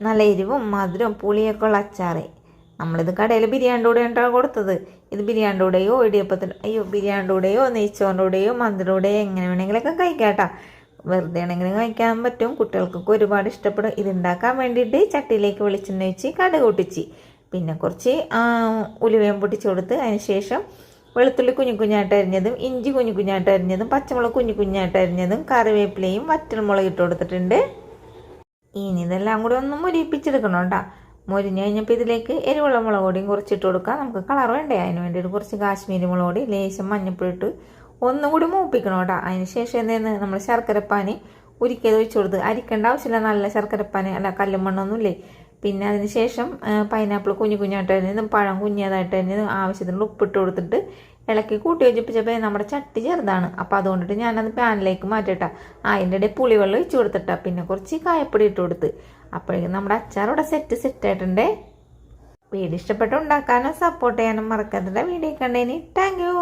നല്ല എരിവും മധുരവും പുളിയൊക്കെ ഉള്ള അച്ചാറ്. നമ്മളിത് കടയിൽ ബിരിയാണിന്റെ കൂടെ ഉണ്ടാകും കൊടുത്തത്. ഇത് ബിരിയാണിന്റെ കൂടെയോ ഇടിയപ്പത്തിൽ അയ്യോ ബിരിയാണിന്റെ കൂടെയോ നെയ്ച്ചോറിന്റെ കൂടെയോ മന്തിന്റെ കൂടെയോ എങ്ങനെ വേണമെങ്കിലൊക്കെ കഴിക്കാട്ടാ വെറുതെ ആണെങ്കിലും കഴിക്കാൻ പറ്റും. കുട്ടികൾക്കൊക്കെ ഒരുപാട് ഇഷ്ടപ്പെടും. ഇത് ഉണ്ടാക്കാൻ വേണ്ടിയിട്ട് ചട്ടിയിലേക്ക് വെളിച്ചെണ്ണ വെച്ച് കടുക് പൊട്ടിച്ച്. പിന്നെ കുറച്ച് ഉലുവയും പൊട്ടിച്ച് കൊടുത്ത് അതിനുശേഷം വെളുത്തുള്ളി കുഞ്ഞു കുഞ്ഞായിട്ട് അരിഞ്ഞതും ഇഞ്ചി കുഞ്ഞു കുഞ്ഞായിട്ട് അരിഞ്ഞതും പച്ചമുളക് കുഞ്ഞു കുഞ്ഞായിട്ട് അരിഞ്ഞതും കറിവേപ്പിലയും വറ്റൽമുളക് ഇട്ട് കൊടുത്തിട്ടുണ്ട്. ഇനി ഇതെല്ലാം കൂടി ഒന്ന് മുരിപ്പിച്ചെടുക്കണം കേട്ടോ. മുരിഞ്ഞ് കഴിഞ്ഞപ്പോൾ ഇതിലേക്ക് എരിവുള്ള മുളക് പൊടിയും കുറച്ചിട്ട് കൊടുക്കാം. നമുക്ക് കളർ വേണ്ടേ? അതിന് വേണ്ടിയിട്ട് കുറച്ച് കാശ്മീരി മുളക് പൊടി ലേശം മഞ്ഞപ്പൊടിയിട്ട് ഒന്നും കൂടി മൂപ്പിക്കണം കേട്ടോ. അതിന് ശേഷം എന്തെന്ന്? നമ്മൾ ശർക്കരപ്പാന് ഉരുക്കിയത് ഒഴിച്ചു കൊടുത്ത്. അരിക്കേണ്ട ആവശ്യമില്ല. നല്ല ശർക്കരപ്പാന് അല്ല കല്ലും മണ്ണൊന്നുമില്ലേ പിന്നെ അതിന് ശേഷം പൈനാപ്പിൾ കുഞ്ഞു കുഞ്ഞായിട്ട് തന്നെ പഴം കുഞ്ഞതായിട്ട് തന്നെ ആവശ്യത്തിന് ഉപ്പിട്ട് കൊടുത്തിട്ട് ഇളക്കി കൂട്ടി വെച്ചപ്പോൾ നമ്മുടെ ചട്ടി ചെറുതാണ്. അപ്പോൾ അതുകൊണ്ടിട്ട് ഞാനത് പാനിലേക്ക് മാറ്റിട്ടാ അതിന്റെ ഇടയിൽ പുളിവെള്ളം ഒഴിച്ചു കൊടുത്തിട്ടാ. പിന്നെ കുറച്ച് കായപ്പൊടി ഇട്ട് കൊടുത്ത്. അപ്പോഴേക്കും നമ്മുടെ അച്ചാർ ഇവിടെ സെറ്റ് സെറ്റ് വീട് ഇഷ്ടപ്പെട്ട് ഉണ്ടാക്കാനും സപ്പോർട്ട് ചെയ്യാനും മറക്കരുത്. Video കണ്ടേനി thank you